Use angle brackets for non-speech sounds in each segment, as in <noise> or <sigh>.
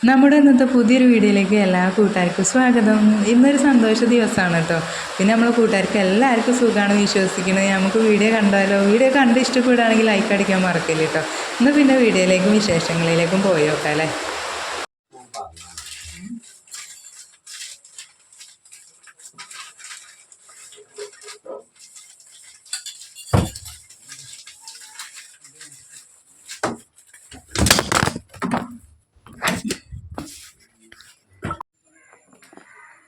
നമ്മുടെ ഇന്നത്തെ പുതിയൊരു വീഡിയോയിലേക്ക് എല്ലാ കൂട്ടുകാർക്കും സ്വാഗതം. ഇന്നൊരു സന്തോഷ ദിവസമാണ് കേട്ടോ പിന്നെ നമ്മളെ കൂട്ടുകാർക്ക് എല്ലാവർക്കും സുഖമാണ് വിശ്വസിക്കുന്നത്. നമുക്ക് വീഡിയോ കണ്ടാലോ? വീഡിയോ കണ്ട് ഇഷ്ടപ്പെടുകയാണെങ്കിൽ ലൈക്ക് അടിക്കാൻ മറക്കില്ല കേട്ടോ. ഇന്ന് പിന്നെ വീഡിയോയിലേക്കും വിശേഷങ്ങളിലേക്കും പോയി നോക്കാം അല്ലേ?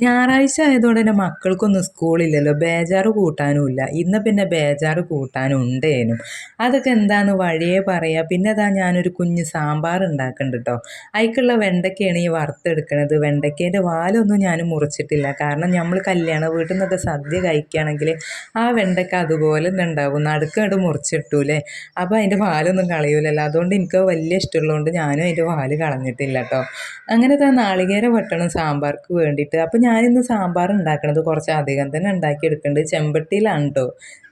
ഞായറാഴ്ച ആയതുകൊണ്ട് എന്റെ മക്കൾക്കൊന്നും സ്കൂളില്ലല്ലോ. ബേജാറ് കൂട്ടാനുമില്ല. ഇന്ന് പിന്നെ ബേജാറ് കൂട്ടാനും ഉണ്ടേനും അതൊക്കെ എന്താന്ന് വഴിയേ പറയുക പിന്നെ അതാ ഞാനൊരു കുഞ്ഞ് സാമ്പാർ ഉണ്ടാക്കുന്നുണ്ട് കേട്ടോ അതിക്കുള്ള വെണ്ടയ്ക്കയാണ് ഈ വറുത്തെടുക്കണത്. വെണ്ടയ്ക്കേന്റെ വാലൊന്നും ഞാൻ മുറിച്ചിട്ടില്ല. കാരണം നമ്മൾ കല്യാണ വീട്ടിൽ നിന്നൊക്കെ സദ്യ കഴിക്കുകയാണെങ്കിൽ ആ വെണ്ടയ്ക്ക അതുപോലെ തന്നെ ഉണ്ടാവും. നടുക്കങ്ങോട്ട് മുറിച്ചിട്ടൂലേ. അപ്പോൾ അതിന്റെ വാലൊന്നും കളയൂലല്ലോ. അതുകൊണ്ട് എനിക്ക് വലിയ ഇഷ്ടമുള്ളതുകൊണ്ട് ഞാനും അതിന്റെ വാൽ കളഞ്ഞിട്ടില്ല കേട്ടോ അങ്ങനെ താ നാളികേര വെട്ടണം സാമ്പാർക്ക് വേണ്ടിയിട്ട്. അപ്പോൾ ഞാനിന്ന് സാമ്പാർ ഉണ്ടാക്കണത് കുറച്ച് അധികം തന്നെ ഉണ്ടാക്കിയെടുക്കുന്നുണ്ട് ചെമ്പട്ടിയിലാണ് കേട്ടോ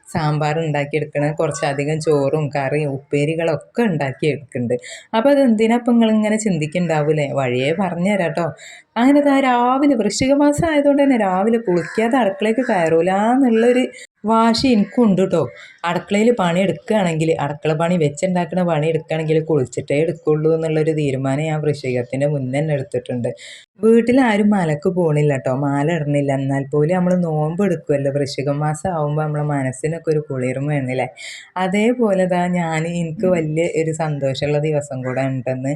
സാമ്പാർ ഉണ്ടാക്കിയെടുക്കണത് കുറച്ചധികം ചോറും കറിയും ഉപ്പേരികളൊക്കെ ഉണ്ടാക്കിയെടുക്കുന്നുണ്ട് അപ്പോൾ അത് എന്തിനാ ഇപ്പം നിങ്ങളിങ്ങനെ ചിന്തിക്കുന്നുണ്ടാവില്ലേ വഴിയേ പറഞ്ഞു തരാം കേട്ടോ അങ്ങനെ താ രാവിലെ വൃശ്ചികമാസം ആയതുകൊണ്ട് തന്നെ രാവിലെ കുളിക്കാതെ അടുക്കളയ്ക്ക് കയറൂല. എന്നുള്ളൊരു വാശി എനിക്കുണ്ട് കേട്ടോ അടുക്കളയിൽ പണി എടുക്കുകയാണെങ്കിൽ അടുക്കള പണി വെച്ചുണ്ടാക്കുന്ന പണി എടുക്കുകയാണെങ്കിൽ കുളിച്ചിട്ടേ എടുക്കുള്ളൂ എന്നുള്ളൊരു തീരുമാനം ഞാൻ വൃശ്ചികത്തിന്റെ മുന്നേ തന്നെ എടുത്തിട്ടുണ്ട്. വീട്ടിലാരും മലക്ക് പോണില്ല കേട്ടോ മാല ഇടണില്ല. എന്നാൽ പോലും നമ്മൾ നോമ്പ് എടുക്കുമല്ലോ വൃശ്ചിക മാസം ആകുമ്പോൾ നമ്മളെ മനസ്സിനൊക്കെ ഒരു കുളിർമ വേണില്ലേ? അതേപോലെ താ ഞാൻ എനിക്ക് വലിയ ഒരു സന്തോഷമുള്ള ദിവസം കൂടെ ഉണ്ടെന്ന്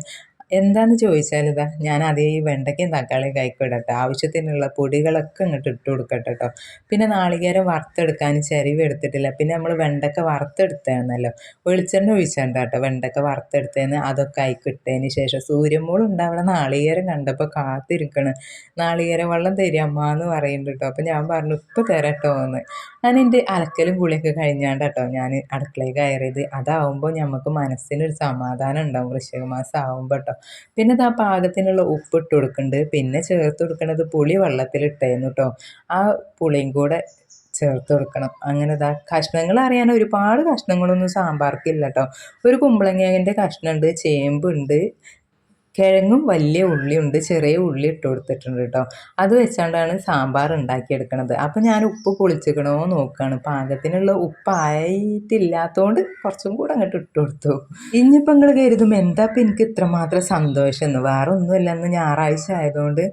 എന്താന്ന് ചോദിച്ചാൽ ഇതാ ഞാൻ അതേ ഈ വെണ്ടയ്ക്കും തക്കാളിയും കൈക്കിടട്ടെ. ആവശ്യത്തിനുള്ള പൊടികളൊക്കെ ഇങ്ങോട്ട് ഇട്ട് കൊടുക്കട്ടെ കേട്ടോ പിന്നെ നാളികേരം വറുത്തെടുക്കാൻ ചെരിവ് എടുത്തിട്ടില്ല. പിന്നെ നമ്മൾ വെണ്ടക്ക വറുത്തെടുത്തായിരുന്നല്ലോ വെളിച്ചെണ്ണ ഒഴിച്ചേണ്ട കേട്ടോ വെണ്ടക്ക വറുത്തെടുത്തേന്ന് അതൊക്കെ അയക്കിട്ടതിന് ശേഷം സൂര്യമോൾ അവിടെ നാളികേരം കണ്ടപ്പോൾ കാത്തിരിക്കണ്. നാളികേരം വെള്ളം തരും അമ്മ എന്ന് പറയുന്നുണ്ട് കേട്ടോ അപ്പം ഞാൻ പറഞ്ഞു ഇപ്പോൾ തരട്ടോ എന്ന് ഞാൻ എന്റെ അലക്കലും കുളിയൊക്കെ കഴിഞ്ഞാണ്ട് കേട്ടോ ഞാൻ അടുക്കളയിൽ കയറിയത്. അതാവുമ്പോൾ നമുക്ക് മനസ്സിനൊരു സമാധാനം ഉണ്ടാവും വൃശ്ചിക മാസം ആവുമ്പോൾ കേട്ടോ പിന്നെ ആ പാകത്തിനുള്ള ഉപ്പ് ഇട്ട് കൊടുക്കുന്നുണ്ട് പിന്നെ ചേർത്ത് കൊടുക്കുന്നത് പുളി വെള്ളത്തിലിട്ടായിരുന്നു കേട്ടോ ആ പുളിയും കൂടെ ചേർത്ത് കൊടുക്കണം. അങ്ങനെ ഇതാ കഷ്ണങ്ങൾ അറിയാൻ ഒരുപാട് കഷ്ണങ്ങളൊന്നും സാമ്പാർക്കില്ല കേട്ടോ ഒരു കുമ്പളങ്ങേന്റെ കഷ്ണമുണ്ട് ചേമ്പുണ്ട് കിഴങ്ങും വലിയ ഉള്ളിയുണ്ട് ചെറിയ ഉള്ളി ഇട്ട് കൊടുത്തിട്ടുണ്ട് കേട്ടോ. അത് വെച്ചാണ്ടാണ് സാമ്പാർ ഉണ്ടാക്കിയെടുക്കണത്. അപ്പം ഞാൻ ഉപ്പ് പൊളിച്ചിക്കണോ നോക്കുകയാണ് പാകത്തിനുള്ള ഉപ്പായിട്ടില്ലാത്തതുകൊണ്ട് കുറച്ചും കൂടെ അങ്ങോട്ട് ഇട്ട് കൊടുത്തു. ഇനിയിപ്പോൾ നിങ്ങൾ കരുതും എന്താ ഇപ്പം എനിക്ക് ഇത്രമാത്രം സന്തോഷം എന്ന്? വേറെ ഒന്നുമില്ലെന്ന് ഞായറാഴ്ച ആയതുകൊണ്ട്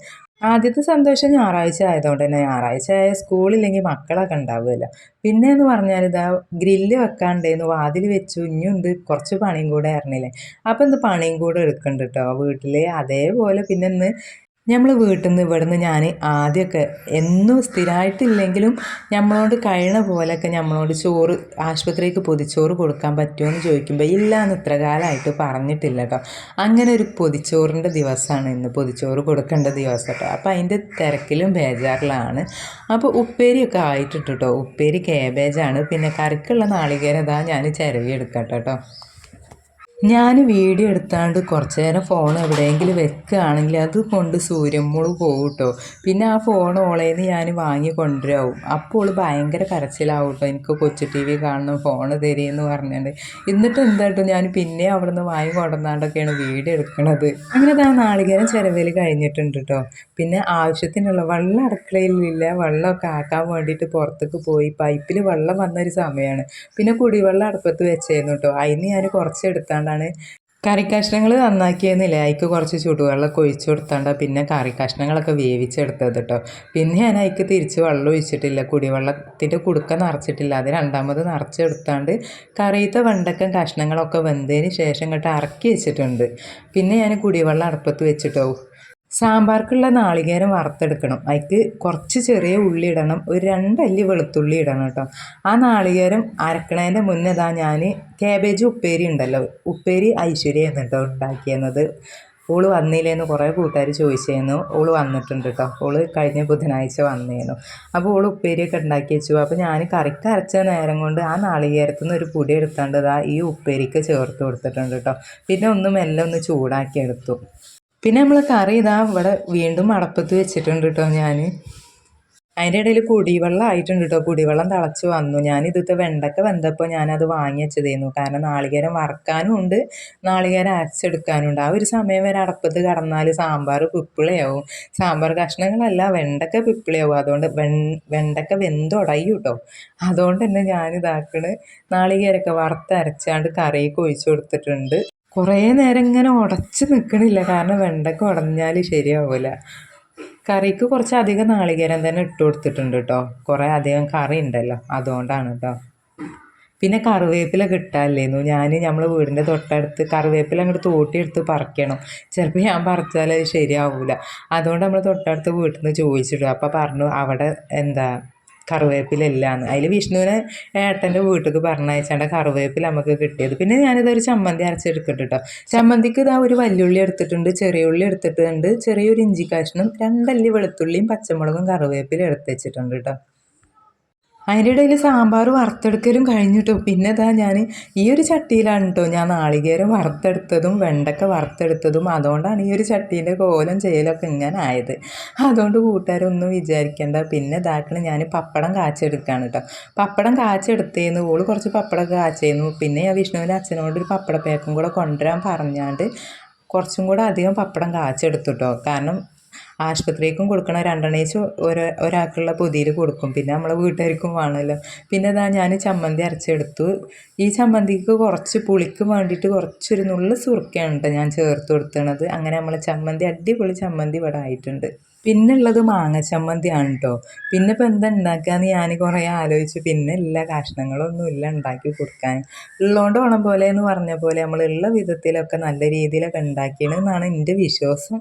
ആദ്യത്തെ സന്തോഷം ഞായറാഴ്ച ആയതുകൊണ്ട് തന്നെ ഞായറാഴ്ച ആയ സ്കൂളില്ലെങ്കിൽ മക്കളൊക്കെ ഉണ്ടാവുമല്ലോ. പിന്നെ എന്ന് പറഞ്ഞാൽ ഇതാ ഗ്രില്ല് വെക്കാണ്ടേന്ന് വാതിൽ വെച്ചു ഇനിയുണ്ട് കുറച്ച് പണിയും കൂടെ അറിഞ്ഞില്ലേ? അപ്പം ഇന്ന് പണിയും കൂടെ എടുക്കുന്നുണ്ട് കേട്ടോ വീട്ടിൽ അതേപോലെ പിന്നെ ഇന്ന് നമ്മൾ വീട്ടിൽ നിന്ന് ഇവിടുന്ന് ഞാൻ ആദ്യമൊക്കെ എന്നും സ്ഥിരമായിട്ടില്ലെങ്കിലും നമ്മളോട് കഴിയണ പോലെയൊക്കെ നമ്മളോട് ചോറ് ആശുപത്രിക്ക് പൊതിച്ചോറ് കൊടുക്കാൻ പറ്റുമോ എന്ന് ചോദിക്കുമ്പോൾ ഇല്ല എന്ന് ഇത്ര കാലമായിട്ട് പറഞ്ഞിട്ടില്ല കേട്ടോ അങ്ങനെ ഒരു പൊതിച്ചോറിന്റെ ദിവസമാണ് ഇന്ന്. പൊതിച്ചോറ് കൊടുക്കേണ്ട ദിവസം കേട്ടോ അപ്പോൾ അതിന്റെ തിരക്കിലും ബേജാറിലാണ്. അപ്പോൾ ഉപ്പേരിയൊക്കെ ആയിട്ടിട്ട് ഉപ്പേരി കേബേജാണ് പിന്നെ കറിക്കുള്ള നാളികേരം ഞാൻ ചിരവി എടുക്കാം കേട്ടോ ഞാൻ വീഡിയോ എടുത്താണ്ട് കുറച്ച് നേരം ഫോൺ എവിടെയെങ്കിലും വെക്കുകയാണെങ്കിൽ അത് കൊണ്ട് സൂര്യമ്മോൾ പോകും കേട്ടോ പിന്നെ ആ ഫോൺ ഓളേന്ന് ഞാൻ വാങ്ങി കൊണ്ടുവരാവും. അപ്പോൾ ഭയങ്കര കരച്ചിലാവും കേട്ടോ എനിക്ക് കൊച്ചു ടി വി കാണണം ഫോൺ തരിയെന്ന് പറഞ്ഞിട്ട് എന്നിട്ട് എന്താട്ടോ ഞാൻ പിന്നെ അവിടെ നിന്ന് വാങ്ങി കൊണ്ടുവന്നാണ്ടൊക്കെയാണ് വീഡിയോ എടുക്കണത്. അങ്ങനെ ആ നാളികേരം ചിലവിൽ കഴിഞ്ഞിട്ടുണ്ട് കേട്ടോ പിന്നെ ആവശ്യത്തിനുള്ള വെള്ളം അടുക്കളയിലില്ല. വെള്ളമൊക്കെ ആക്കാൻ വേണ്ടിയിട്ട് പുറത്തേക്ക് പോയി. പൈപ്പിൽ വെള്ളം വന്നൊരു സമയമാണ് പിന്നെ കുടിവെള്ളം അടുപ്പത്ത് വെച്ചായിരുന്നു കേട്ടോ അതിന് ഞാൻ കുറച്ച് എടുത്താണ്ട് കൊണ്ടാണ് കറി കഷ്ണങ്ങൾ നന്നാക്കിയെന്നില്ല അതിക്ക് കുറച്ച് ചൂടുവെള്ളമൊക്കെ ഒഴിച്ചു കൊടുത്താണ്ട് പിന്നെ കറി കഷ്ണങ്ങളൊക്കെ വേവിച്ചെടുത്തത് കേട്ടോ പിന്നെ ഞാൻ അതിക്ക് തിരിച്ച് വെള്ളം ഒഴിച്ചിട്ടില്ല. കുടിവെള്ളത്തിന്റെ കുടുക്ക നിറച്ചിട്ടില്ല. അത് രണ്ടാമത് നിറച്ചെടുത്താണ്ട് കറിയത്തെ വെണ്ടക്കം കഷ്ണങ്ങളൊക്കെ വെന്തതിന് ശേഷം ഇങ്ങോട്ട് ഇറക്കി വെച്ചിട്ടുണ്ട്. പിന്നെ ഞാൻ കുടിവെള്ളം അടുപ്പത്ത് വെച്ചിട്ടോ. സാമ്പാർക്കുള്ള നാളികേരം വറുത്തെടുക്കണം. അതിക്ക് കുറച്ച് ചെറിയ ഉള്ളി ഇടണം. ഒരു രണ്ടല്ലി വെളുത്തുള്ളി ഇടണം കേട്ടോ. ആ നാളികേരം അരക്കണേന്റെ മുന്നേ ഇതാ ഞാൻ കാബേജ് ഉപ്പേരി ഉണ്ടല്ലോ. ഉപ്പേരി ഐശ്വര്യ കേട്ടോ ഉണ്ടാക്കിയെന്നത് ഓൾ വന്നില്ലേന്ന് കുറേ കൂട്ടുകാർ ചോദിച്ചേന്നു ഓൾ വന്നിട്ടുണ്ട് കേട്ടോ. ഓൾ കഴിഞ്ഞ ബുധനാഴ്ച വന്നേനു അപ്പോൾ ഓൾ ഉപ്പേരിയൊക്കെ ഉണ്ടാക്കി വെച്ചു. അപ്പോൾ ഞാൻ കറിക്ക് അരച്ച നേരം കൊണ്ട് ആ നാളികേരത്തു നിന്ന് ഒരു പൊടി എടുത്താണ്ട് ഇതാ ഈ ഉപ്പേരിക്ക് ചേർത്ത് കൊടുത്തിട്ടുണ്ട് കേട്ടോ. പിന്നെ ഒന്ന് മെല്ലെ ഒന്ന് ചൂടാക്കി എടുത്തു. പിന്നെ നമ്മൾ കറി ഇതാ ഇവിടെ വീണ്ടും അടപ്പത്ത് വെച്ചിട്ടുണ്ട് കേട്ടോ ഞാൻ അതിന്റെ ഇടയിൽ കുടിവെള്ളം ആയിട്ടുണ്ട് കേട്ടോ കുടിവെള്ളം തിളച്ച് വന്നു. ഞാൻ ഇതിത്തെ വെണ്ടക്ക വെന്തപ്പോൾ ഞാനത് വാങ്ങി വെച്ചതായിരുന്നു കാരണം നാളികേരം വറക്കാനും ഉണ്ട് നാളികേരം അരച്ചെടുക്കാനും ഉണ്ട്. ആ ഒരു സമയം വരെ അടപ്പത്ത് കടന്നാൽ സാമ്പാർ പിപ്പിളിയാവും. സാമ്പാർ കഷ്ണങ്ങളല്ല വെണ്ടക്ക പിപ്പിളിയാവും. അതുകൊണ്ട് വെൺ വെണ്ടക്ക വെന്തുടയും കേട്ടോ അതുകൊണ്ട് തന്നെ ഞാനിതാക്കണ് നാളികേരമൊക്കെ വറുത്തരച്ചാണ്ട് കറിയൊക്കെ ഒഴിച്ചു കൊടുത്തിട്ടുണ്ട്. കുറേ നേരം ഇങ്ങനെ ഉടച്ച് നിൽക്കണില്ല കാരണം വെണ്ടയ്ക്ക് ഉടഞ്ഞാൽ ശരിയാവില്ല കറിക്ക് കുറച്ച് അധികം നാളികേരം തന്നെ ഇട്ട് കൊടുത്തിട്ടുണ്ട് കേട്ടോ കുറേ അധികം കറി ഉണ്ടല്ലോ. അതുകൊണ്ടാണ് കേട്ടോ പിന്നെ കറിവേപ്പില കിട്ടാല്ലേന്നു ഞാൻ നമ്മൾ വീടിന്റെ തൊട്ടടുത്ത് കറിവേപ്പില അങ്ങോട്ട് തോട്ടിയെടുത്ത് പറിക്കണം. ചിലപ്പോൾ ഞാൻ പറിച്ചാൽ അത് ശരിയാവില്ല അതുകൊണ്ട് നമ്മൾ തൊട്ടടുത്ത് വീട്ടിൽ നിന്ന് ചോദിച്ചിട്ടു. അപ്പോൾ പറഞ്ഞു അവിടെ എന്താ കറിവേപ്പില ഇല്ലാന്ന് അതിൽ വിഷ്ണുവിനെ ഏട്ടന്റെ വീട്ടിലേക്ക് പറഞ്ഞയച്ചാണ്ട് കറിവേപ്പില നമുക്ക് കിട്ടിയത്. പിന്നെ ഞാനിതൊരു ചമ്മന്തി അരച്ചെടുക്കട്ടെ കേട്ടോ ചമ്മന്തിക്ക് ഇതാ ഒരു വല്യുള്ളി എടുത്തിട്ടുണ്ട് ചെറിയ ഉള്ളി എടുത്തിട്ടുണ്ട് ചെറിയൊരു ഇഞ്ചി കഷ്ണം രണ്ടല്ലി വെളുത്തുള്ളിയും പച്ചമുളകും കറിവേപ്പില എടുത്ത് വെച്ചിട്ടുണ്ട് കേട്ടോ അതിന്റെ ഇടയിൽ സാമ്പാർ വറുത്തെടുക്കലും കഴിഞ്ഞിട്ടും പിന്നെ ഇതാ ഞാൻ ഈ ഒരു ചട്ടിയിലാണ് കേട്ടോ ഞാൻ നാളികേരം വറുത്തെടുത്തതും വെണ്ടക്ക വറുത്തെടുത്തതും. അതുകൊണ്ടാണ് ഈ ഒരു ചട്ടീന്റെ കോലം ചെയ്യലൊക്കെ ഇങ്ങനെ ആയത് അതുകൊണ്ട് കൂട്ടുകാരൊന്നും വിചാരിക്കേണ്ട. പിന്നെ ഇതാക്കണം ഞാൻ പപ്പടം കാച്ചെടുക്കുകയാണ് കേട്ടോ പപ്പടം കാച്ചെടുത്തേന്ന് ഓൾ കുറച്ച് പപ്പടം കാച്ചേന്നു. പിന്നെ ഞാൻ വിഷ്ണുവിന്റെ അച്ഛനോട് ഒരു പപ്പട കൂടെ കൊണ്ടുവരാൻ പറഞ്ഞാണ്ട് കുറച്ചും കൂടെ അധികം പപ്പടം കാച്ചെടുത്തു കേട്ടോ കാരണം ആശുപത്രിക്കും കൊടുക്കണം. രണ്ടെണ്ണേച്ച് ഒരു ഒരാൾക്കുള്ള പൊതിയിൽ കൊടുക്കും. പിന്നെ നമ്മളെ വീട്ടുകാർക്കും വേണമല്ലോ. പിന്നെ ഇതാ ഞാൻ ചമ്മന്തി അരച്ചെടുത്തു. ഈ ചമ്മന്തിക്ക് കുറച്ച് പുളിക്ക് വേണ്ടിയിട്ട് കുറച്ചൊരു നുള്ളു സുറുക്കയാണ് കേട്ടോ ഞാൻ ചേർത്ത് കൊടുത്തണത്. അങ്ങനെ നമ്മളെ ചമ്മന്തി അടിപൊളി ചമ്മന്തി ഇവിടെ ആയിട്ടുണ്ട്. പിന്നെ ഉള്ളത് മാങ്ങ ചമ്മന്തിയാണ് കേട്ടോ പിന്നെ ഇപ്പം എന്താ ഉണ്ടാക്കുകയെന്ന് ഞാൻ കുറേ ആലോചിച്ചു. പിന്നെ എല്ലാ കഷ്ണങ്ങളൊന്നും ഇല്ല ഉണ്ടാക്കി കൊടുക്കാൻ. ഉള്ളതുകൊണ്ട് വേണം പോലെ എന്ന് പറഞ്ഞ പോലെ നമ്മളുള്ള വിധത്തിലൊക്കെ നല്ല രീതിയിലൊക്കെ ഉണ്ടാക്കിയെന്നാണ് എന്റെ വിശ്വാസം.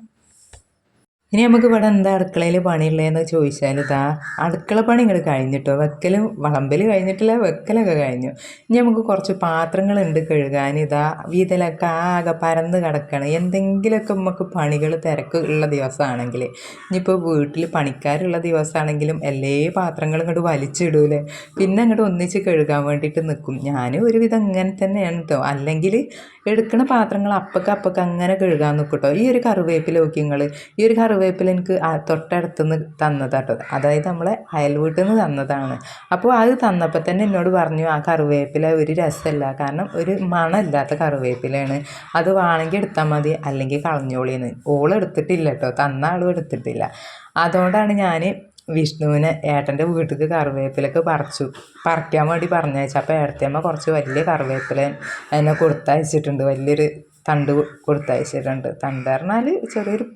ഇനി നമുക്ക് ഇവിടെ എന്താ അടുക്കളയിൽ പണിയുള്ളതെന്ന് ചോദിച്ചാൽ ഇതാ അടുക്കള പണി ഇങ്ങോട്ട് കഴിഞ്ഞിട്ടോ? വെക്കലും വളമ്പൽ കഴിഞ്ഞിട്ടില്ല വെക്കലൊക്കെ കഴിഞ്ഞു. ഇനി നമുക്ക് കുറച്ച് പാത്രങ്ങളുണ്ട് കഴുകാൻ. ഇതാ വീതലൊക്കെ ആകെ പരന്ന് കിടക്കണം. എന്തെങ്കിലുമൊക്കെ നമുക്ക് പണികൾ തിരക്ക് ഉള്ള ദിവസമാണെങ്കിൽ ഇനിയിപ്പോൾ വീട്ടിൽ പണിക്കാരുള്ള ദിവസമാണെങ്കിലും എല്ലാ പാത്രങ്ങളും ഇങ്ങോട്ട് വലിച്ചിടൂലേ? പിന്നെ അങ്ങോട്ട് ഒന്നിച്ച് കഴുകാൻ വേണ്ടിയിട്ട് നിൽക്കും. ഞാൻ ഒരുവിധം അങ്ങനെ തന്നെയാണ് കേട്ടോ അല്ലെങ്കിൽ എടുക്കുന്ന പാത്രങ്ങൾ അപ്പക്ക അപ്പക്ക അങ്ങനെ കഴുകാൻ നിൽക്കും കേട്ടോ ഈ ഒരു കറിവേപ്പില നോക്കി നിങ്ങൾ ഈ ഒരു കറിവേപ്പില എനിക്ക് തൊട്ടടുത്ത് നിന്ന് തന്നതാട്ടോ. അതായത് നമ്മളെ അയൽ വീട്ടിൽ നിന്ന് തന്നതാണ്. അപ്പോൾ അത് തന്നപ്പോൾ തന്നെ എന്നോട് പറഞ്ഞു ആ കറിവേപ്പില ഒരു രസമല്ല കാരണം ഒരു മണമില്ലാത്ത കറിവേപ്പിലയാണ്. അത് വേണമെങ്കിൽ എടുത്താൽ മതി അല്ലെങ്കിൽ കളഞ്ഞോളിയെന്ന് ഓളെടുത്തിട്ടില്ല കേട്ടോ തന്ന ആളും എടുത്തിട്ടില്ല. അതുകൊണ്ടാണ് ഞാൻ വിഷ്ണുവിനെ ഏട്ടന്റെ വീട്ടിൽ കറിവേപ്പിലൊക്കെ പറിച്ചു. പറിക്കാൻ വേണ്ടി പറഞ്ഞയച്ചു. അപ്പോൾ ഏടത്തിയമ്മ കുറച്ച് വലിയ കറിവേപ്പില എന്നെ കൊടുത്തയച്ചിട്ടുണ്ട്. വലിയൊരു തണ്ട് കൊടുത്തയച്ചിട്ടുണ്ട്. തണ്ട് പറഞ്ഞാൽ ചെറിയൊരു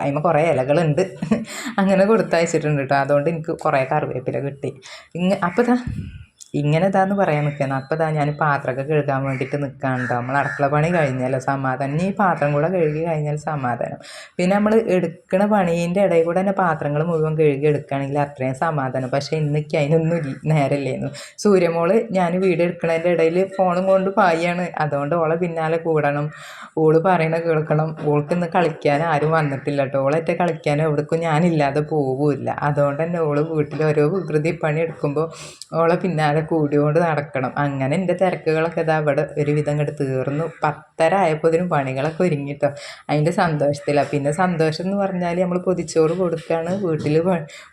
അതിമ കുറേ ഇലകളുണ്ട്. <laughs> അങ്ങനെ കൊടുത്തയച്ചിട്ടുണ്ട് കേട്ടോ അതുകൊണ്ട് എനിക്ക് കുറേ കറിവേപ്പില കിട്ടി. ഇങ്ങ അപ്പോൾ ഇങ്ങനെ ഇതാന്ന് പറയാൻ നിൽക്കുന്നത് അപ്പോൾ ഇതാ ഞാൻ പാത്രമൊക്കെ കഴുകാൻ വേണ്ടിയിട്ട് നിൽക്കാനുണ്ടോ നമ്മൾ അടുക്കള പണി കഴിഞ്ഞാലോ സമാധാനം. ഈ പാത്രം കൂടെ കഴുകി കഴിഞ്ഞാൽ സമാധാനം. പിന്നെ നമ്മൾ എടുക്കുന്ന പണീന്റെ ഇടയിൽ കൂടെ തന്നെ പാത്രങ്ങൾ മുഴുവൻ കഴുകി എടുക്കുകയാണെങ്കിൽ അത്രയും സമാധാനം. പക്ഷേ ഇന്നിക്ക് അതിനൊന്നും നേരമില്ലായിരുന്നു സൂര്യമോൾ ഞാൻ വീട് എടുക്കുന്നതിന്റെ ഇടയിൽ ഫോണും കൊണ്ട് പായാണ്. അതുകൊണ്ട് ഓളെ പിന്നാലെ കൂടണം. ഓൾ പറയണ കേൾക്കണം. ഓൾക്ക് ഇന്ന് കളിക്കാൻ ആരും വന്നിട്ടില്ല കേട്ടോ ഓളേറ്റ കളിക്കാൻ എവിടേക്കും ഞാനില്ലാതെ പോകില്ല അതുകൊണ്ട് തന്നെ ഓൾ വീട്ടിൽ ഓരോ വികൃതി പണി എടുക്കുമ്പോൾ ഓളെ പിന്നാലെ കൂടിയോണ്ട് നടക്കണം. അങ്ങനെ എന്റെ തിരക്കുകളൊക്കെ ഇതാ അവിടെ ഒരുവിധം അങ്ങോട്ട് തീർന്നു. പത്തര ആയപ്പോഴത്തേനും പണികളൊക്കെ ഒരുങ്ങിട്ടോ. അതിന്റെ സന്തോഷത്തിലാണ് പിന്നെ സന്തോഷം എന്ന് പറഞ്ഞാൽ നമ്മൾ പൊതിച്ചോറ് കൊടുക്കുകയാണ് വീട്ടിൽ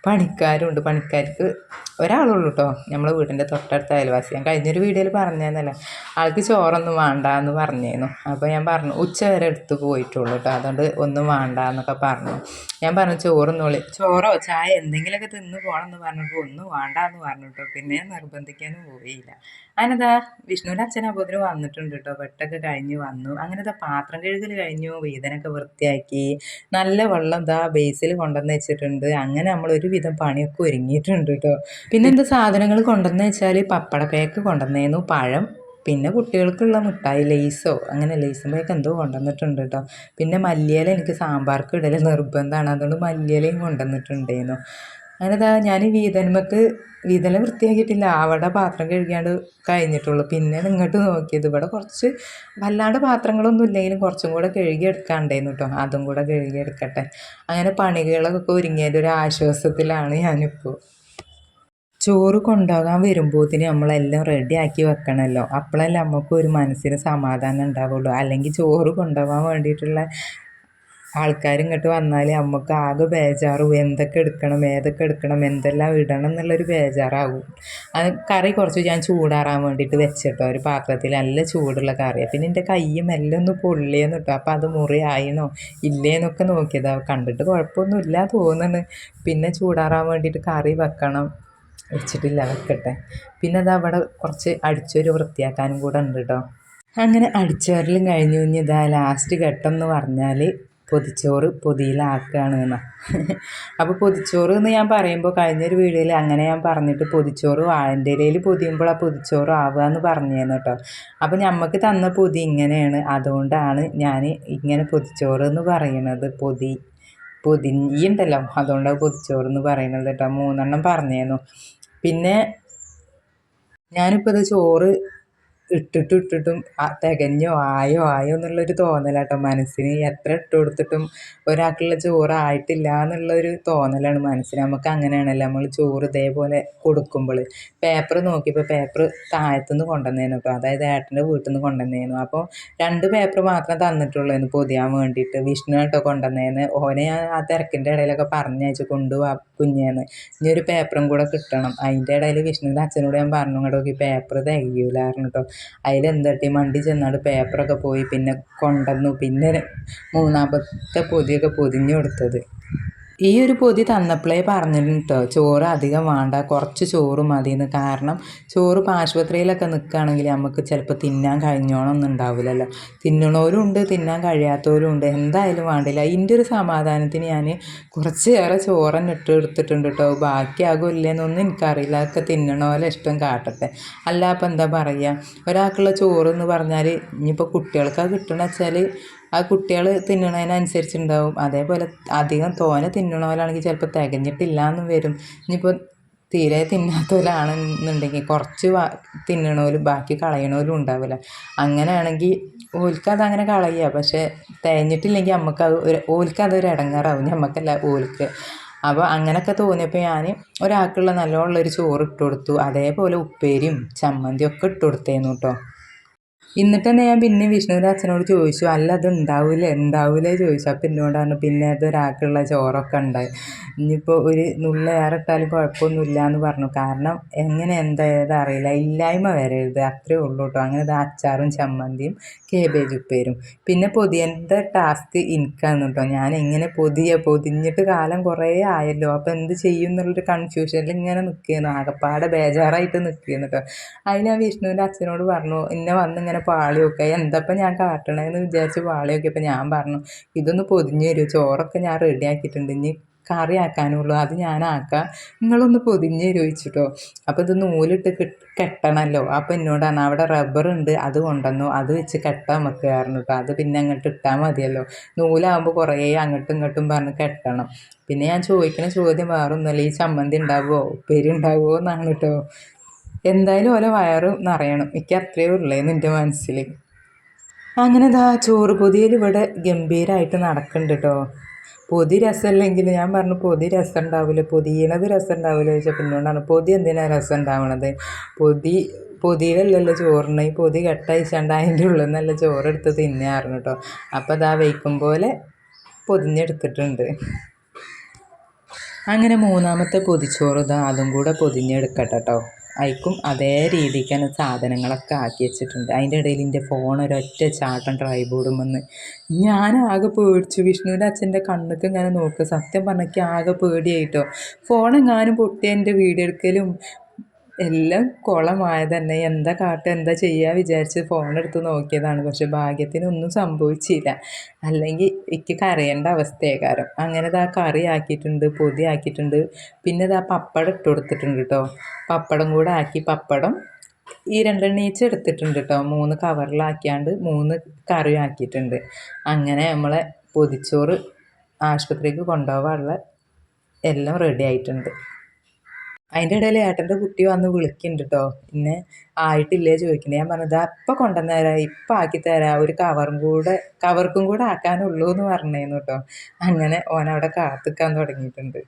പണിക്കാരുണ്ട്. പണിക്കാർക്ക് ഒരാളുള്ളൂ കേട്ടോ നമ്മളെ വീടിന്റെ തൊട്ടടുത്ത അയൽവാസി. ഞാൻ കഴിഞ്ഞൊരു വീഡിയോയിൽ പറഞ്ഞതെന്നല്ല ആൾക്ക് ചോറൊന്നും വേണ്ട എന്ന് പറഞ്ഞിരുന്നു അപ്പോൾ ഞാൻ പറഞ്ഞു ഉച്ച വരെ എടുത്ത് പോയിട്ടുള്ളൂ കേട്ടോ അതുകൊണ്ട് ഒന്നും വേണ്ട എന്നൊക്കെ പറഞ്ഞു. ഞാൻ പറഞ്ഞു ചോറൊന്നുള്ളി ചോറോ ചായ എന്തെങ്കിലുമൊക്കെ തിന്ന് പോകണമെന്ന് പറഞ്ഞപ്പോൾ ഒന്നും വേണ്ട എന്ന് പറഞ്ഞു കേട്ടോ പിന്നെ നിർബന്ധിക്കാനും പോയില്ല അങ്ങനെതാ വിഷ്ണുവിന്റെ അച്ഛൻ അപ്പോതിന് വന്നിട്ടുണ്ട് കേട്ടോ വെട്ടൊക്കെ കഴിഞ്ഞ് വന്നു. അങ്ങനത്തെ പാത്രം കഴുകൽ കഴിഞ്ഞു. വീതനൊക്കെ വൃത്തിയാക്കി. നല്ല വെള്ളം ഇതാ ബേസിൽ കൊണ്ടുവന്ന് വെച്ചിട്ടുണ്ട്. അങ്ങനെ നമ്മൾ ഒരുവിധം പണിയൊക്കെ ഒരുങ്ങിയിട്ടുണ്ട് കേട്ടോ പിന്നെ എന്താ സാധനങ്ങൾ കൊണ്ടുവന്ന് വെച്ചാൽ പപ്പട പേക്ക് കൊണ്ടുവന്നേന്നു. പഴം. പിന്നെ കുട്ടികൾക്കുള്ള മിഠായി ലേസോ. അങ്ങനെ ലേസും പേക്ക് എന്തോ കൊണ്ടുവന്നിട്ടുണ്ട് കേട്ടോ പിന്നെ മല്ലിയില എനിക്ക് സാമ്പാർക്ക് ഇടൽ നിർബന്ധമാണ് അതുകൊണ്ട് മല്ലിയിലയും കൊണ്ടുവന്നിട്ടുണ്ടായിരുന്നു അങ്ങനെ ഇതാ ഞാൻ വീതന്മക്ക് വീതല വൃത്തിയാക്കിയിട്ടില്ല. അവിടെ പാത്രം കഴുകിയാണ്ട് കഴിഞ്ഞിട്ടുള്ളൂ. പിന്നെ ഇങ്ങോട്ട് നോക്കിയത് ഇവിടെ കുറച്ച് വല്ലാണ്ട് പാത്രങ്ങളൊന്നും ഇല്ലെങ്കിലും കുറച്ചും കൂടെ കഴുകി കേട്ടോ അതും കൂടെ കഴുകി എടുക്കട്ടെ അങ്ങനെ പണികളൊക്കെ ഒരുങ്ങിയത് ഒരു ആശ്വാസത്തിലാണ് ഞാനിപ്പോൾ ചോറ് കൊണ്ടുപോകാൻ വരുമ്പോഴത്തിന് നമ്മളെല്ലാം റെഡിയാക്കി വെക്കണമല്ലോ അപ്പോഴല്ലേ നമുക്ക് ഒരു മനസ്സിന് സമാധാനം ഉണ്ടാവുള്ളൂ. അല്ലെങ്കിൽ ചോറ് കൊണ്ടുപോകാൻ വേണ്ടിയിട്ടുള്ള ആൾക്കാർ ഇങ്ങോട്ട് വന്നാൽ നമുക്ക് ആകെ ബേജാറും എന്തൊക്കെ എടുക്കണം ഏതൊക്കെ എടുക്കണം എന്തെല്ലാം ഇടണം എന്നുള്ളൊരു ബേജാറാകും അത് കറി കുറച്ച് ഞാൻ ചൂടാറാൻ വേണ്ടിയിട്ട് വെച്ചിട്ടോ. ഒരു പാത്രത്തിൽ നല്ല ചൂടുള്ള കറിയാണ് പിന്നെ എന്റെ കയ്യും എല്ലാം ഒന്ന് പൊള്ളിയെന്ന് കേട്ടോ അപ്പോൾ അത് മുറിയായിണോ ഇല്ലേന്നൊക്കെ നോക്കിയതാണ് കണ്ടിട്ട് കുഴപ്പമൊന്നുമില്ല തോന്നുന്നു പിന്നെ ചൂടാറാൻ വേണ്ടിയിട്ട് കറി വെക്കണം. വെച്ചിട്ടില്ല വെക്കട്ടെ. പിന്നെ അത് അവിടെ കുറച്ച് അടിച്ചൊരു വൃത്തിയാക്കാനും കൂടെ ഉണ്ട് കേട്ടോ അങ്ങനെ അടിച്ചോരലും കഴിഞ്ഞു. കഴിഞ്ഞ് ഇതാ ലാസ്റ്റ് ഘട്ടം എന്ന് പറഞ്ഞാൽ പൊതിച്ചോറ് പൊതിയിലാക്കുകയാണ് എന്നാ. അപ്പോൾ പൊതിച്ചോറ് എന്ന് ഞാൻ പറയുമ്പോൾ കഴിഞ്ഞൊരു വീഡിയോയിൽ അങ്ങനെ ഞാൻ പറഞ്ഞിട്ട് പൊതിച്ചോറ് വാഴന്റെ ഇലയിൽ പൊതിയുമ്പോൾ ആ പൊതിച്ചോറ് ആവുക എന്ന് പറഞ്ഞിരുന്നു കേട്ടോ. അപ്പോൾ നമുക്ക് തന്ന പൊതി ഇങ്ങനെയാണ്. അതുകൊണ്ടാണ് ഞാൻ ഇങ്ങനെ പൊതിച്ചോറ് എന്ന് പറയുന്നത് പൊതി പൊതിയുണ്ടല്ലോ അതുകൊണ്ടാണ് പൊതിച്ചോറ് എന്ന് പറയുന്നത് കേട്ടോ. മൂന്നെണ്ണം പറഞ്ഞിരുന്നു പിന്നെ ഞാനിപ്പോൾ ഇത് ചോറ് ഇട്ടിട്ടും ഇട്ടിട്ടും തികഞ്ഞോ ആയോ ആയോ എന്നുള്ളൊരു തോന്നലാട്ടോ. മനസ്സിന് എത്ര ഇട്ട് കൊടുത്തിട്ടും ഒരാൾക്കുള്ള ചോറ് ആയിട്ടില്ല എന്നുള്ളൊരു തോന്നലാണ് മനസ്സിന്. നമുക്ക് അങ്ങനെയാണല്ലോ നമ്മൾ ചോറ് ഇതേപോലെ കൊടുക്കുമ്പോൾ. പേപ്പർ നോക്കിയപ്പോൾ പേപ്പർ താഴത്തുനിന്ന് കൊണ്ടുവന്നേനു കേട്ടോ. അതായത് ഏട്ടന്റെ വീട്ടിൽ നിന്ന് കൊണ്ടുവന്നേനു. അപ്പോൾ രണ്ട് പേപ്പർ മാത്രം തന്നിട്ടുള്ളൂ പൊതിയാൻ വേണ്ടിയിട്ട്. വിഷ്ണു കേട്ടോ കൊണ്ടുവന്നേന്ന് ഓനെ ആ തിരക്കിന്റെ ഇടയിലൊക്കെ പറഞ്ഞയച്ചു കൊണ്ടുപോവാ കുഞ്ഞേന്ന് ഇനി ഒരു പേപ്പറും കൂടെ കിട്ടണം. അതിന്റെ ഇടയിൽ വിഷ്ണുവിന്റെ അച്ഛനോട് ഞാൻ പറഞ്ഞു കേട്ടോ ഈ പേപ്പർ തികയൂലായിരുന്നു കേട്ടോ. അതിലെന്തട്ടി മണ്ടി ചെന്നാൽ പേപ്പറൊക്കെ പോയി പിന്നെ കൊണ്ടുവന്നു പിന്നെ മൂന്നാമത്തെ പൊതിയൊക്കെ പൊതിഞ്ഞു കൊടുത്തത്. ഈ ഒരു പൊതി തന്നപ്പോഴേ പറഞ്ഞിട്ടുണ്ട് കേട്ടോ ചോറ് അധികം വേണ്ട കുറച്ച് ചോറ് മതി എന്ന് കാരണം ചോറ് ഇപ്പോൾ ആശുപത്രിയിലൊക്കെ നിൽക്കുകയാണെങ്കിൽ നമുക്ക് ചിലപ്പോൾ തിന്നാൻ കഴിഞ്ഞോണമൊന്നും ഉണ്ടാവില്ലല്ലോ. തിന്നണവരും ഉണ്ട് തിന്നാൻ കഴിയാത്തവരും ഉണ്ട് എന്തായാലും വേണ്ടില്ല. അതിന്റെ ഒരു സമാധാനത്തിന് ഞാൻ കുറച്ചേറെ ചോറന്നെ ഇട്ട് എടുത്തിട്ടുണ്ട് കേട്ടോ ബാക്കിയാകും ഇല്ലെന്നൊന്നും എനിക്കറിയില്ല. അതൊക്കെ തിന്നണ പോലെ ഇഷ്ടം കാട്ടട്ടെ. അല്ല അപ്പം എന്താ പറയുക? ഒരാൾക്കുള്ള ചോറ് എന്ന് പറഞ്ഞാൽ ഇനിയിപ്പോൾ കുട്ടികൾക്ക് കിട്ടണമെന്ന് വെച്ചാൽ ആ കുട്ടികൾ തിന്നണതിനനുസരിച്ചുണ്ടാവും. അതേപോലെ അധികം തോനെ തിന്നണവരാണെങ്കിൽ ചിലപ്പോൾ തികഞ്ഞിട്ടില്ല എന്നും വരും. ഇനിയിപ്പോൾ തീരെ തിന്നാത്തവരാണെന്നുണ്ടെങ്കിൽ കുറച്ച് തിന്നണോലും ബാക്കി കളയണോലും ഉണ്ടാവില്ല. അങ്ങനെയാണെങ്കിൽ ഓൽക്കത് അങ്ങനെ കളയുക പക്ഷേ തികഞ്ഞിട്ടില്ലെങ്കിൽ നമുക്ക് അത് ഒരു ഓൽക്കതൊരു ഇടങ്ങാറാവും നമുക്കല്ല ഓൽക്ക്. അപ്പോൾ അങ്ങനെയൊക്കെ തോന്നിയപ്പോൾ ഞാൻ ഒരാൾക്കുള്ള നല്ലോണമുള്ളൊരു ചോറ് ഇട്ട് കൊടുത്തു അതേപോലെ ഉപ്പേരിയും ചമ്മന്തിയും ഒക്കെ ഇട്ട് കൊടുത്തേന്നു കേട്ടോ എന്നിട്ട് തന്നെ ഞാൻ പിന്നെ വിഷ്ണുവിന്റെ അച്ഛനോട് ചോദിച്ചു അല്ല അത് ഉണ്ടാവില്ല ഉണ്ടാവില്ലേ ചോദിച്ചു. അപ്പം എന്നോട് പറഞ്ഞു പിന്നെ അത് ഒരാൾക്കുള്ള ചോറൊക്കെ ഉണ്ടായി ഇനിയിപ്പോൾ ഒരു നുള്ള ഏറെ ഇട്ടാലും കുഴപ്പമൊന്നുമില്ല എന്ന് പറഞ്ഞു. കാരണം എങ്ങനെ എന്തായത് അറിയില്ല. ഇല്ലായ്മ വരരുത്. അത്രേ ഉള്ളൂ കേട്ടോ അങ്ങനെ അച്ചാറും ചമ്മന്തിയും കേബേജ് ഉപ്പേരും പിന്നെ പൊതിയന്റെ ടാസ്ക് എനിക്കാണ് കേട്ടോ ഞാൻ എങ്ങനെ പൊതിയ പൊതിഞ്ഞിട്ട് കാലം കുറേ ആയല്ലോ. അപ്പോൾ എന്ത് ചെയ്യും എന്നുള്ളൊരു കൺഫ്യൂഷനിൽ ഇങ്ങനെ നിൽക്കുന്നു ആകപ്പാടെ ബേജാറായിട്ട് നിൽക്കുന്നു കേട്ടോ അതിന് ഞാൻ വിഷ്ണുവിന്റെ അച്ഛനോട് പറഞ്ഞു ഇന്നെ വന്നിങ്ങനെ ഇങ്ങനെ പാളി നോക്കുക എന്തപ്പം ഞാൻ കാട്ടണേന്ന് വിചാരിച്ച് പാളി നോക്കിയപ്പോൾ ഞാൻ പറഞ്ഞു ഇതൊന്ന് പൊതിഞ്ഞ് തരുമോ ചോറൊക്കെ ഞാൻ റെഡി ആക്കിയിട്ടുണ്ട് ഇനി കറി ആക്കാനുള്ളൂ അത് ഞാനാക്കാം നിങ്ങളൊന്ന് പൊതിഞ്ഞ് ചോദിച്ചിട്ടോ? അപ്പോൾ ഇത് നൂലിട്ട് കെട്ടണമല്ലോ അപ്പോൾ എന്നോടാണ് അവിടെ റബ്ബർ ഉണ്ട് അത് കൊണ്ടുവന്നു അത് വെച്ച് കെട്ടാൻ കാരണം കേട്ടോ അത് പിന്നെ അങ്ങോട്ട് ഇട്ടാൽ മതിയല്ലോ. നൂലാകുമ്പോൾ കുറേ അങ്ങോട്ടും ഇങ്ങോട്ടും പറഞ്ഞ് കെട്ടണം. പിന്നെ ഞാൻ ചോദിക്കുന്ന ചോദ്യം വേറൊന്നുമല്ല ഈ ചമ്മന്തി ഉണ്ടാവുമോ ഉപ്പേരി ഉണ്ടാവുമോ എന്നാണ് കേട്ടോ എന്തായാലും ഓരോ വയറ് നിറയണം. എനിക്ക് അത്രയേ ഉള്ളേ എന്റെ മനസ്സിൽ. അങ്ങനെ ഇതാ ചോറ് പൊതിയിൽ ഇവിടെ ഗംഭീരമായിട്ട് നടക്കുന്നുണ്ട് കേട്ടോ പൊതി രസമില്ലെങ്കിൽ ഞാൻ പറഞ്ഞു പൊതി രസം ഉണ്ടാവില്ല പൊതിയണത് രസം ഉണ്ടാവില്ല ചോദിച്ചാൽ പിന്നോണ്ടാണ് പൊതി എന്തിനാണ് രസം ഉണ്ടാവണത്? പൊതി പൊതിയിലല്ലല്ലോ ചോറിന് ഈ പൊതി കെട്ടയച്ചാണ്ട് അതിന്റെ ഉള്ളിൽ നിന്നല്ല ചോറെടുത്ത് തിന്നാറുണ്ട് കേട്ടോ അപ്പോൾ അതാ വയ്ക്കും പോലെ പൊതിഞ്ഞെടുത്തിട്ടുണ്ട്. അങ്ങനെ മൂന്നാമത്തെ പൊതിച്ചോറ് ഇതാ അതും കൂടെ പൊതിഞ്ഞെടുക്കട്ടെ കേട്ടോ അയക്കും അതേ രീതിക്കാണ് സാധനങ്ങളൊക്കെ ആക്കി വെച്ചിട്ടുണ്ട്. അതിന്റെ ഇടയിൽ എന്റെ ഫോൺ ഒരൊറ്റ ചാട്ടം ട്രൈബോർഡും വന്ന് ഞാൻ ആകെ പേടിച്ചു. വിഷ്ണുവിന്റെ അച്ഛന്റെ കണ്ണൊക്കെ ഇങ്ങനെ നോക്കുക സത്യം പറഞ്ഞാൽ ആകെ പേടിയായിട്ടോ. ഫോൺ എങ്ങാനും പൊട്ടി എന്റെ വീഡിയോ എടുക്കലും എല്ലാം കുളമായ തന്നെ. എന്താ കാട്ടുക എന്താ ചെയ്യുക വിചാരിച്ച് ഫോണെടുത്ത് നോക്കിയതാണ്. പക്ഷെ ഭാഗ്യത്തിനൊന്നും സംഭവിച്ചില്ല. അല്ലെങ്കിൽ എനിക്ക് കരയേണ്ട അവസ്ഥയേക്കാരം അങ്ങനെ ഇതാ കറി ആക്കിയിട്ടുണ്ട് പൊതി ആക്കിയിട്ടുണ്ട്. പിന്നെ ഇതാ പപ്പടം ഇട്ട് കൊടുത്തിട്ടുണ്ട് കേട്ടോ പപ്പടം കൂടെ ആക്കി പപ്പടം ഈ രണ്ടെണ്ണീച്ച എടുത്തിട്ടുണ്ട് കേട്ടോ മൂന്ന് കവറിലാക്കിയാണ്ട് മൂന്ന് കറി ആക്കിയിട്ടുണ്ട്. അങ്ങനെ നമ്മളെ പൊതിച്ചോറ് ആശുപത്രിക്ക് കൊണ്ടുപോകാനുള്ള എല്ലാം റെഡി ആയിട്ടുണ്ട്. അതിന്റെ ഇടയിൽ ഏട്ടന്റെ കുട്ടി വന്ന് വിളിക്കുന്നുണ്ട് കേട്ടോ പിന്നെ ആയിട്ടില്ലേ ചോദിക്കുന്നത് ഞാൻ പറഞ്ഞത് അപ്പം കൊണ്ടുവന്നേരാം ഇപ്പം ആക്കി തരാം. ഒരു കവറും കൂടെ കവർക്കും കൂടെ ആക്കാനുള്ളൂ എന്ന് പറഞ്ഞേന്നു കേട്ടോ അങ്ങനെ ഓനവിടെ കാത്തിക്കാൻ തുടങ്ങിയിട്ടുണ്ട്.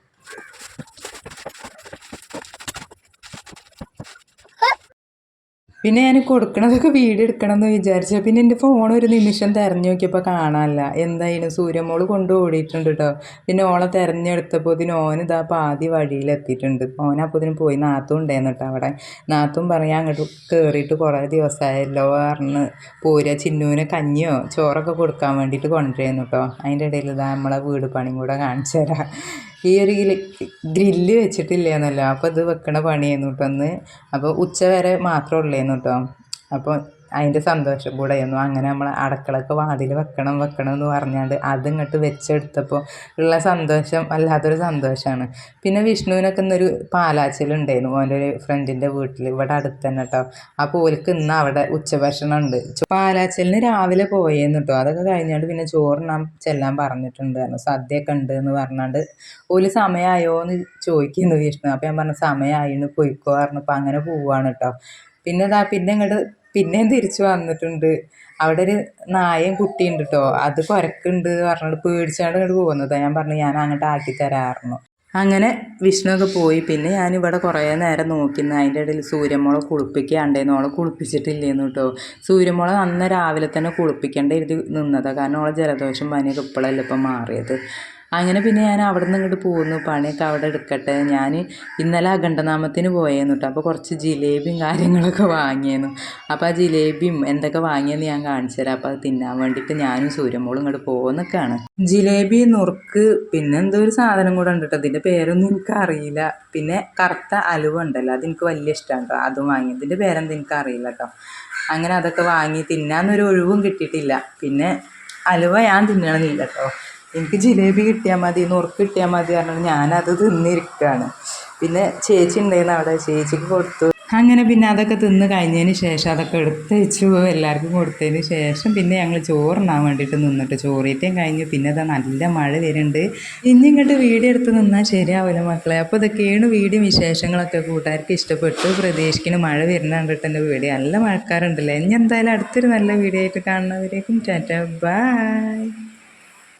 പിന്നെ ഞാൻ കൊടുക്കണതൊക്കെ വീഡിയോ എടുക്കണം എന്ന് വിചാരിച്ചു. പിന്നെ എന്റെ ഫോൺ ഒരു നിമിഷം തിരഞ്ഞു നോക്കിയപ്പോൾ കാണാനില്ല. എന്തായാലും സൂര്യമോൾ കൊണ്ട് ഓടിയിട്ടുണ്ട് കേട്ടോ പിന്നെ ഓളെ തിരഞ്ഞെടുത്തപ്പോൾ ഇതിന് ഓൻ ഇതാ പാതി വഴിയിലെത്തിയിട്ടുണ്ട്. ഓൻ അപ്പോൾ ഇതിന് പോയി നാത്തും ഉണ്ടായിരുന്നു കേട്ടോ അവിടെ. നാത്തും പറയാൻ അങ്ങോട്ട് കയറിയിട്ട് കുറേ ദിവസമായല്ലോ പറഞ്ഞ് പോരുക ചിന്നൂന് കഞ്ഞിയോ ചോറൊക്കെ കൊടുക്കാൻ വേണ്ടിയിട്ട് കൊണ്ടുവരുന്നു കേട്ടോ അതിന്റെ ഇടയിൽ ഇതാ നമ്മളെ വീട് പണിയും കൂടെ കാണിച്ചു തരാം. ഈ ഒരു ഗ്രില്ല് വെച്ചിട്ടില്ലായിരുന്നല്ലോ അപ്പോൾ ഇത് വെക്കണ പണിയായിരുന്നു കേട്ടോ അന്ന്. അപ്പോൾ ഉച്ച വരെ മാത്രമേ ഉള്ളേന്നു കേട്ടോ. അപ്പോൾ അതിന്റെ സന്തോഷം കൂടെ ആയിരുന്നു അങ്ങനെ നമ്മൾ അടക്കളക്ക് വാതിൽ വെക്കണം വെക്കണം എന്ന് പറഞ്ഞാണ്ട് അതിങ്ങോട്ട് വെച്ചെടുത്തപ്പോൾ ഉള്ള സന്തോഷം വല്ലാത്തൊരു സന്തോഷമാണ് പിന്നെ വിഷ്ണുവിനൊക്കെ ഇന്നൊരു പാലാച്ചിലുണ്ടായിരുന്നു. ഓന്റെ ഒരു ഫ്രണ്ടിന്റെ വീട്ടിൽ ഇവിടെ അടുത്ത് തന്നെ കേട്ടോ. അപ്പോൾ ഓൽക്ക് ഇന്ന് അവിടെ ഉച്ചഭക്ഷണം ഉണ്ട്. പാലാച്ചലിന് രാവിലെ പോയേന്ന് കേട്ടോ. അതൊക്കെ കഴിഞ്ഞാണ്ട് പിന്നെ ചോറിനാൻ ചെല്ലാൻ പറഞ്ഞിട്ടുണ്ട് സദ്യയൊക്കെ ഉണ്ട് എന്ന് പറഞ്ഞാണ്ട് ഓൽ സമയമായോ എന്ന് ചോദിക്കുന്നു വിഷ്ണു. അപ്പോൾ ഞാൻ പറഞ്ഞു സമയമായിന്ന് പോയിക്കോ പറഞ്ഞപ്പോൾ അങ്ങനെ പോവാണ് കേട്ടോ. പിന്നെ ഇതാ പിന്നെ ഇങ്ങോട്ട് പിന്നെയും തിരിച്ചു വന്നിട്ടുണ്ട്. അവിടെ ഒരു നായയും കുട്ടിയുണ്ട് കേട്ടോ അത് കുരക്കുണ്ട് പറഞ്ഞിട്ട് പേടിച്ചാണ്ട് ഇങ്ങോട്ട് പോകുന്നത് ഞാൻ പറഞ്ഞു ഞാൻ അങ്ങോട്ട് ആക്കി തരാറുന്നു അങ്ങനെ വിഷ്ണുവൊക്കെ പോയി. പിന്നെ ഞാനിവിടെ കുറേ നേരം നോക്കിയിരുന്നു അതിന്റെ ഇടയിൽ സൂര്യമോളെ കുളിപ്പിക്കാണ്ടേന്ന് ഓളെ കുളിപ്പിച്ചിട്ടില്ലേന്ന് കേട്ടോ സൂര്യമോളെ അന്ന് രാവിലെ തന്നെ കുളിപ്പിക്കേണ്ട ഇത് നിന്നതാണ് കാരണം ഓളെ ജലദോഷം പനിയൊക്കെ ഇപ്പോഴല്ലേ ഇപ്പം മാറിയത്. അങ്ങനെ പിന്നെ ഞാൻ അവിടെ നിന്ന് ഇങ്ങോട്ട് പോകുന്നു പണിയൊക്കെ അവിടെ എടുക്കട്ടെ. ഞാൻ ഇന്നലെ അഖണ്ഡനാമത്തിന് പോയേന്നു കേട്ടോ അപ്പോൾ കുറച്ച് ജിലേബിയും കാര്യങ്ങളൊക്കെ വാങ്ങിയേന്നു അപ്പോൾ ആ ജിലേബിയും എന്തൊക്കെ വാങ്ങിയെന്ന് ഞാൻ കാണിച്ചു തരാം. അപ്പോൾ അത് തിന്നാൻ വേണ്ടിയിട്ട് ഞാനും സൂര്യമോളും ഇങ്ങോട്ട് പോകുന്നൊക്കെയാണ് ജിലേബി നുറുക്ക് പിന്നെ എന്തോ ഒരു സാധനം കൂടെ ഉണ്ട് കേട്ടോ അതിന്റെ പേരൊന്നും എനിക്ക് അറിയില്ല പിന്നെ കറുത്ത അലുവ ഉണ്ടല്ലോ. അതെനിക്ക് വലിയ ഇഷ്ടമാണ് കേട്ടോ അതും വാങ്ങി. ഇതിന്റെ പേരെന്താ എനിക്ക് അറിയില്ല കേട്ടോ അങ്ങനെ അതൊക്കെ വാങ്ങി തിന്നാന്നൊരു ഒഴിവും കിട്ടിയിട്ടില്ല. പിന്നെ അലുവ ഞാൻ തിന്നണമെന്നില്ല കേട്ടോ എനിക്ക് ജിലേബി കിട്ടിയാൽ മതി നുറുക്ക് കിട്ടിയാൽ മതി പറഞ്ഞിട്ട് ഞാനത് തിന്നിരിക്കുകയാണ് പിന്നെ ചേച്ചി ഉണ്ടായിരുന്നു അവിടെ ചേച്ചിക്ക് കൊടുത്തു. അങ്ങനെ പിന്നെ അതൊക്കെ തിന്ന് കഴിഞ്ഞതിന് ശേഷം അതൊക്കെ എടുത്ത് വെച്ചു എല്ലാവർക്കും കൊടുത്തതിന് ശേഷം പിന്നെ ഞങ്ങൾ ചോറുണ്ടാൻ വേണ്ടിയിട്ട് നിന്നിട്ട് ചോറിറ്റേം കഴിഞ്ഞു. പിന്നെ അതാ നല്ല മഴ വരുന്നുണ്ട്. ഇനി ഇങ്ങോട്ട് വീഡിയോ എടുത്ത് നിന്നാൽ ശരിയാവില്ല മക്കളെ. അപ്പോൾ ഇതൊക്കെയാണ് വീഡിയോ വിശേഷങ്ങളൊക്കെ കൂട്ടുകാർക്ക് ഇഷ്ടപ്പെട്ടു. പ്രതീക്ഷിക്കുന്ന മഴ വരുന്ന കണ്ടിട്ട് എന്റെ വീഡിയോ നല്ല മഴക്കാറുണ്ടല്ലേ. ഇനി എന്തായാലും അടുത്തൊരു നല്ല വീഡിയോ ആയിട്ട് കാണുന്നവരേക്കും ടാറ്റ. ബൈ.